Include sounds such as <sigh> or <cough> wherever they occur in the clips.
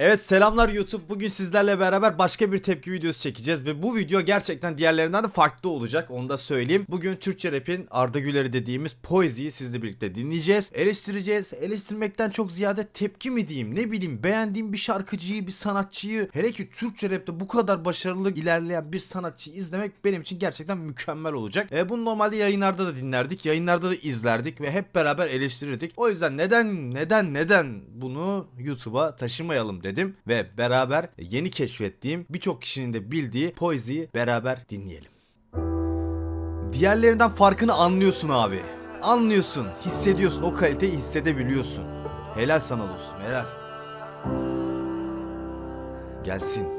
Evet selamlar YouTube. Bugün sizlerle beraber başka bir tepki videosu çekeceğiz ve bu video gerçekten diğerlerinden de farklı olacak. Onu da söyleyeyim. Bugün Türkçe rap'in Arda Güler'i dediğimiz Poezy'yi sizle birlikte dinleyeceğiz. Eleştireceğiz. Eleştirmekten çok ziyade tepki mi diyeyim ne bileyim beğendiğim bir şarkıcıyı, bir sanatçıyı hele ki Türkçe rap'te bu kadar başarılı ilerleyen bir sanatçıyı izlemek benim için gerçekten mükemmel olacak. E, bunu normalde yayınlarda da dinlerdik. Yayınlarda da izlerdik ve hep beraber eleştirirdik. O yüzden neden neden neden bunu YouTube'a taşımayalım dedim ve beraber yeni keşfettiğim birçok kişinin de bildiği Poezy'yi beraber dinleyelim. Diğerlerinden farkını anlıyorsun abi. Anlıyorsun, hissediyorsun, o kaliteyi hissedebiliyorsun. Helal sana dostum, helal. Gelsin.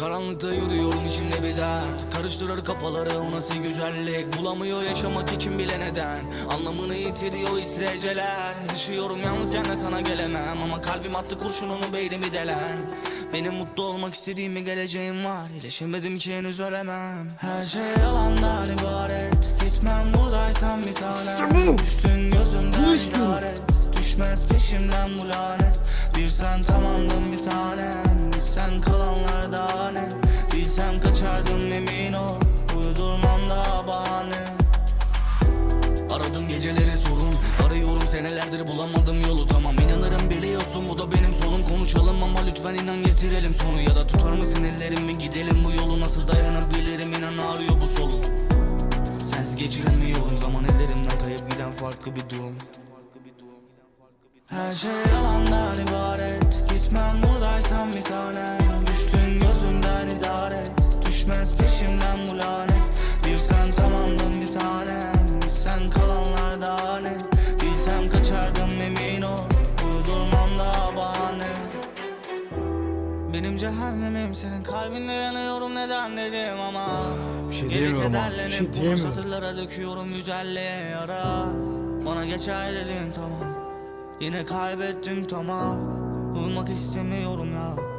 Karanlıkta yürüyorum içimde bir dert. Karıştırır kafaları o nasıl güzellik? Bulamıyor yaşamak için bile neden? Anlamını yitiriyor isteyeceler. Yaşıyorum yalnızken de sana gelemem. Ama kalbim attı kurşununu beynimi delen. Benim mutlu olmak istediğim bir geleceğim var. İyileşemedim ki henüz ölemem. Her şey yalandan ibaret. Gitmem buradaysan bir tanem. Düştün gözümden ibaret. Düşmez peşimden bu lanet. Bir sen tamamdın bir tanem Sen kalanlar daha ne? Bilsem kaçardım emin ol. Uydurmam da bahane. Aradım geceleri sorun. Arıyorum senelerdir bulamadım yolu. Tamam inanırım biliyorsun. Bu da benim solum. Konuşalım ama lütfen inan getirelim sonu. Ya da tutar mısın ellerimi? Gidelim bu yolu. Nasıl dayanabilirim? İnan ağrıyor bu solum. Sensiz geçiremiyorum. Zaman ellerimden kayıp giden farklı bir durum. Her şey Gitmem buradaysan bir tanem. Düştün gözümden idaret. Düşmez peşimden bu lanet. Bir sen tamamdın bir tanem. Sen kalanlar daha ne Bilsem kaçardım emin ol. Uydurmam da bahane. Benim cehennemim senin kalbinde yanıyorum. Neden dedim ama? Bir şey Gece diyemiyorum ama, bir şey diyemiyorum. satırlara döküyorum güzelliğe yara. Bana geçer dedin tamam. Yine kaybettim tamam. Uyumak istemiyorum ya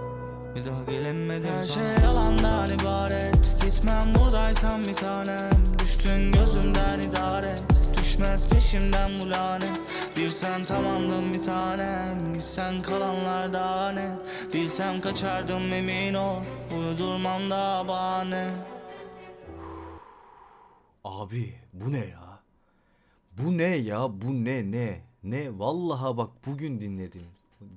Bir daha gelemedim Her şey yalandan ibaret Gitmem buradaysan bir tanem Düştün gözümden idaret Düşmez peşimden bu lanet Bir sen tamamdın bir tanem Gitsen kalanlar daha ne Bilsem kaçardım emin ol Uydurmam da bahane Abi bu ne ya? Bu ne ya? Bu ne ne? Ne? Vallaha bak bugün dinledim.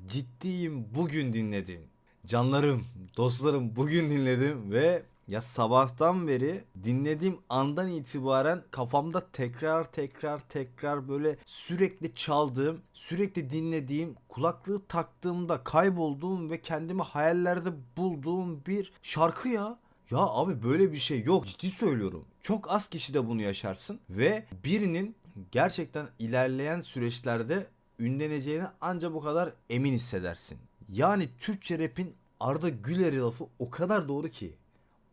Ciddiyim bugün dinledim. Canlarım, dostlarım bugün dinledim ve ya sabahtan beri dinlediğim andan itibaren kafamda tekrar tekrar tekrar böyle sürekli çaldığım, sürekli dinlediğim, kulaklığı taktığımda kaybolduğum ve kendimi hayallerde bulduğum bir şarkı ya. Ya abi böyle bir şey yok ciddi söylüyorum. Çok az kişi de bunu yaşarsın ve birinin gerçekten ilerleyen süreçlerde ünleneceğine ancak bu kadar emin hissedersin. Yani Türkçe rap'in Arda Güler'i lafı o kadar doğru ki.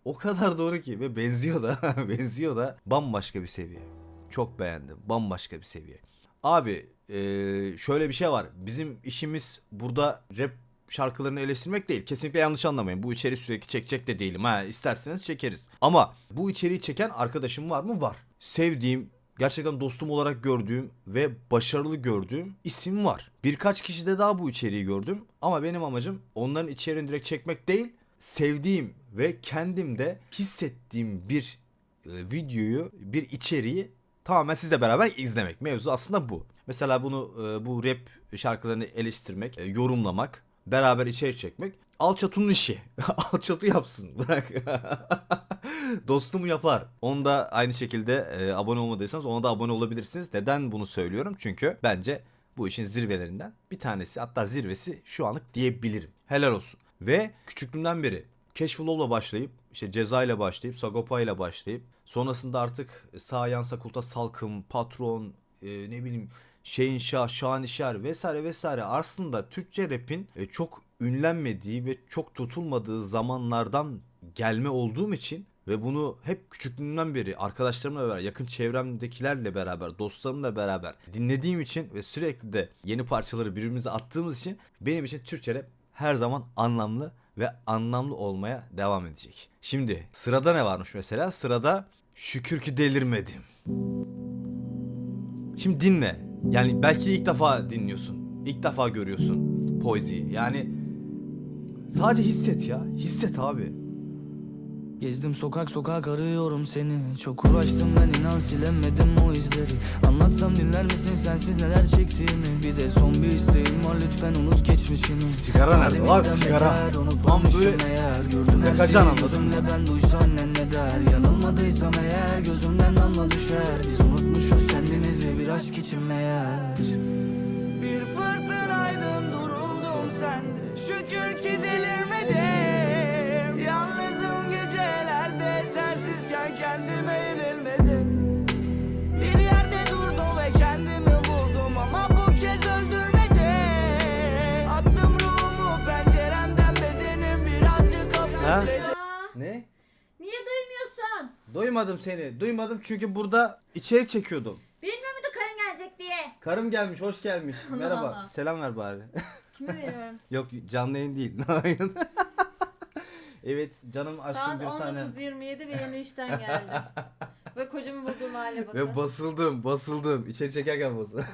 O kadar doğru ki ve benziyor da <laughs> benziyor da bambaşka bir seviye. Çok beğendim. Bambaşka bir seviye. Abi eee, şöyle bir şey var. Bizim işimiz burada rap şarkılarını eleştirmek değil. Kesinlikle yanlış anlamayın. Bu içeriği sürekli çekecek de değilim. Ha isterseniz çekeriz. Ama bu içeriği çeken arkadaşım var mı? Var. Sevdiğim, gerçekten dostum olarak gördüğüm ve başarılı gördüğüm isim var. Birkaç kişide daha bu içeriği gördüm. Ama benim amacım onların içeriğini direkt çekmek değil. Sevdiğim ve kendimde hissettiğim bir e, videoyu, bir içeriği tamamen sizle beraber izlemek. Mevzu aslında bu. Mesela bunu e, bu rap şarkılarını eleştirmek, e, yorumlamak, beraber içerik çekmek. Alçatun'un işi. <laughs> Alçatu yapsın. Bırak. <laughs> Dostum yapar. Onu da aynı şekilde e, abone olmadıysanız ona da abone olabilirsiniz. Neden bunu söylüyorum? Çünkü bence bu işin zirvelerinden bir tanesi hatta zirvesi şu anlık diyebilirim. Helal olsun. Ve küçüklüğümden beri Keşfulow'la başlayıp işte Ceza ile başlayıp Sagopa ile başlayıp sonrasında artık Sağ Yan Sakulta Salkım, Patron, e, ne bileyim Şehinşah, Şanişer vesaire vesaire aslında Türkçe rap'in e, çok ünlenmediği ve çok tutulmadığı zamanlardan gelme olduğum için ve bunu hep küçüklüğümden beri arkadaşlarımla beraber, yakın çevremdekilerle beraber, dostlarımla beraber dinlediğim için ve sürekli de yeni parçaları birbirimize attığımız için benim için Türkçe rap her zaman anlamlı ve anlamlı olmaya devam edecek. Şimdi sırada ne varmış mesela? Sırada Şükür ki delirmedim. Şimdi dinle. Yani belki ilk defa dinliyorsun. İlk defa görüyorsun Poezy'yi. Yani sadece hisset ya. Hisset abi. Gezdim sokak sokak arıyorum seni. Çok uğraştım ben inan silemedim o izleri. Anlatsam dinler misin sensiz neler çektiğimi? Bir de son bir isteğim var lütfen unut geçmişini. Sigara nerede? Lan sigara. Lan böyle eğer. Gördüm her yakacaksın şeyi anladın gözümle ben duysa annen ne der? Yanılmadıysam eğer gözümden damla düşer. Biz unutmuşuz kendimizi bir aşk için meğer. Bir fırtınaydım duruldum sende. Şükür ki delirmedim Ne? niye duymuyorsun? Duymadım seni. Duymadım çünkü burada içerik çekiyordum. Bilmiyor muydun karın gelecek diye? Karım gelmiş, hoş gelmiş. <laughs> Allah Merhaba. Allah. Selam ver bari. <laughs> Kime veriyorum? <laughs> Yok canlı yayın değil. evet canım aşkım Saat bir tane. 19.27 bir yeni işten geldim. Ve kocamı bulduğum hale bakın. Ve basıldım, basıldım. İçeri çekerken basıldım.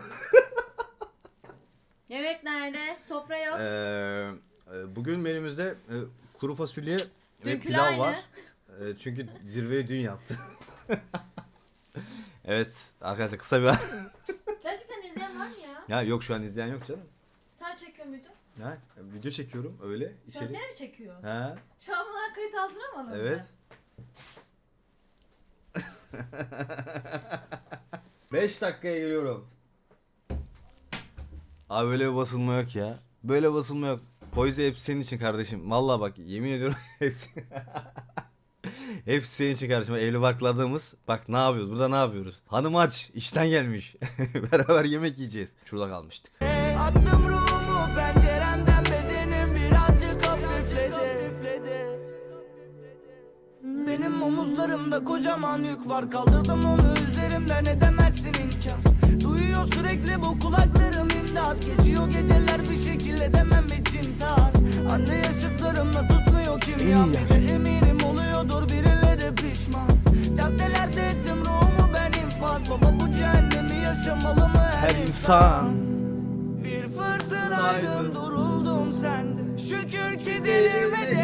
Yemek nerede? Sofra yok. Ee, e, bugün menümüzde e, kuru fasulye ve Dünkü pilav aynı. var. <laughs> E, çünkü zirveyi dün yaptı. <laughs> evet arkadaşlar kısa bir <laughs> Gerçekten izleyen var mı ya? Ya yok şu an izleyen yok canım. Sen çekiyor muydun? Ya video çekiyorum öyle Şu an içeri. seni mi çekiyor? He Şu an bana kayıt aldıramadın mı? evet. 5 dakikaya geliyorum. Abi böyle bir basılma yok ya. Böyle basılma yok. Poyze hepsi senin için kardeşim. Vallahi bak yemin ediyorum <laughs> hepsi. <laughs> hepsi senin için kardeşim. Evli barklı adamız. Bak ne yapıyoruz? Burada ne yapıyoruz? Hanım aç. işten gelmiş. <laughs> Beraber yemek yiyeceğiz. Şurada kalmıştık. Attım ruhumu penceremden bedenim birazcık hafifledi Benim omuzlarımda kocaman yük var Kaldırdım onu üzerimden edemezsin inkar Duyuyor sürekli bu kulaklarım imdat Geçiyor geceler bir şekilde demem Anne yaşıtlarımla tutmuyor kimya Bir de eminim oluyordur birileri pişman. Caddelerde ettim ruhumu ben infaz. Baba bu cehennemi yaşamalı mı her, Her insan. bir fırtınaydım duruldum sende. Şükür ki delirmedim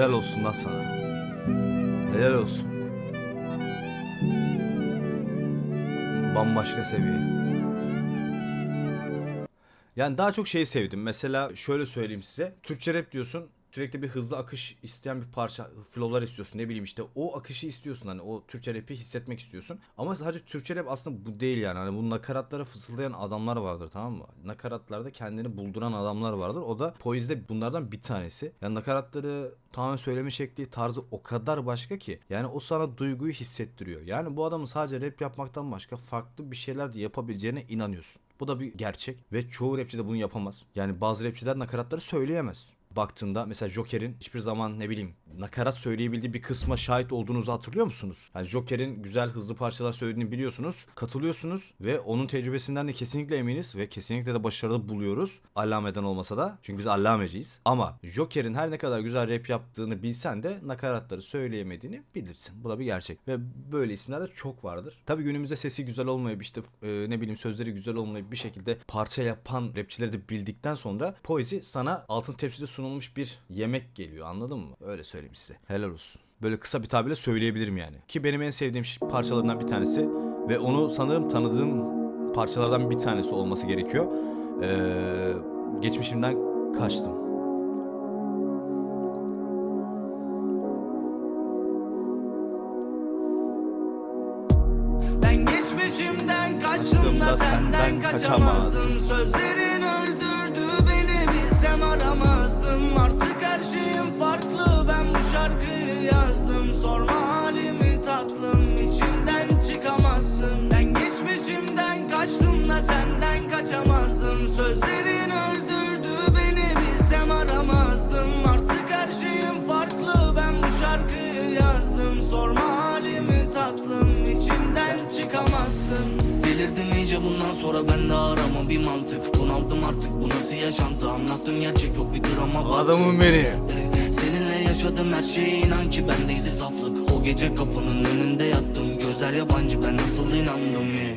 Helal olsun lan sana. Helal olsun. Bambaşka seviye. Yani daha çok şeyi sevdim. Mesela şöyle söyleyeyim size. Türkçe rap diyorsun. Sürekli bir hızlı akış isteyen bir parça, flow'lar istiyorsun. Ne bileyim işte o akışı istiyorsun. Hani o Türkçe rap'i hissetmek istiyorsun. Ama sadece Türkçe rap aslında bu değil yani. Hani bu nakaratlara fısıldayan adamlar vardır tamam mı? Nakaratlarda kendini bulduran adamlar vardır. O da Poise'de bunlardan bir tanesi. Yani nakaratları tamamen söyleme şekli, tarzı o kadar başka ki. Yani o sana duyguyu hissettiriyor. Yani bu adamın sadece rap yapmaktan başka farklı bir şeyler de yapabileceğine inanıyorsun. Bu da bir gerçek ve çoğu rapçi de bunu yapamaz. Yani bazı rapçiler nakaratları söyleyemez. Baktığında mesela Joker'in hiçbir zaman ne bileyim nakarat söyleyebildiği bir kısma şahit olduğunuzu hatırlıyor musunuz? Yani Joker'in güzel hızlı parçalar söylediğini biliyorsunuz, katılıyorsunuz ve onun tecrübesinden de kesinlikle eminiz ve kesinlikle de başarılı buluyoruz. Allameden olmasa da çünkü biz allameciyiz. Ama Joker'in her ne kadar güzel rap yaptığını bilsen de nakaratları söyleyemediğini bilirsin. Bu da bir gerçek ve böyle isimler de çok vardır. Tabii günümüzde sesi güzel olmayıp işte e, ne bileyim sözleri güzel olmayıp bir şekilde parça yapan rapçileri de bildikten sonra Poezi sana altın tepside sunulmuş bir yemek geliyor anladın mı? Öyle söyleyeyim size. Helal olsun. Böyle kısa bir tabirle söyleyebilirim yani. Ki benim en sevdiğim parçalarından bir tanesi ve onu sanırım tanıdığım parçalardan bir tanesi olması gerekiyor. Ee, geçmişimden kaçtım. Ben geçmişimden kaçtım da senden kaçamazdım Sözlerin öldürdü beni bilsem aramazdım Artık her şeyim farklı ben bu şarkıyı yazdım Sorma bundan sonra ben de arama bir mantık. Bunaldım artık bu nasıl yaşantı? Anlattım gerçek yok bir drama bak. Adamım beni. Seninle yaşadım her şeye inan ki bendeydi saflık. O gece kapının önünde yattım. Gözler yabancı ben nasıl inandım ya?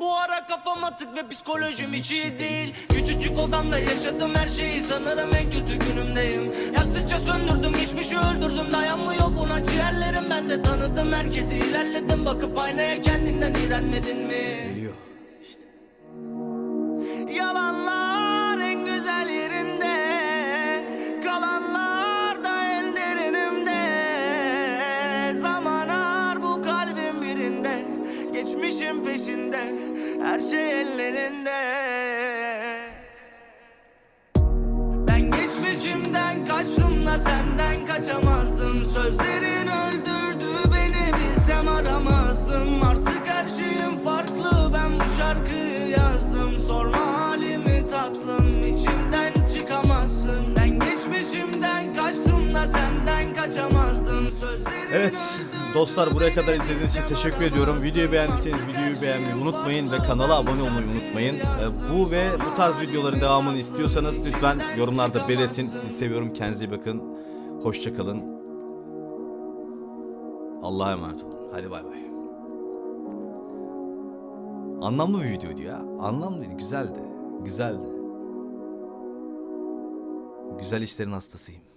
Bu ara kafam atık ve psikolojim hiç iyi değil. Küçücük odamda yaşadım her şeyi sanırım en kötü günümdeyim. Yaktıkça söndürdüm geçmişi öldürdüm. Dayanmıyor buna ciğerlerim. Ben de tanıdım herkesi ilerledim. Bakıp aynaya kendinden iğrenmedin mi? Her şey ellerinde dostlar buraya kadar izlediğiniz için teşekkür ediyorum. Videoyu beğendiyseniz videoyu beğenmeyi unutmayın ve kanala abone olmayı unutmayın. Ee, Bu ve bu tarz videoların devamını istiyorsanız lütfen yorumlarda belirtin. Sizi seviyorum. Kendinize iyi bakın. Hoşçakalın. Allah'a emanet olun. Hadi bay bay. Anlamlı bir videoydu ya. Anlamlıydı. Güzeldi. Güzeldi. Güzel işlerin hastasıyım.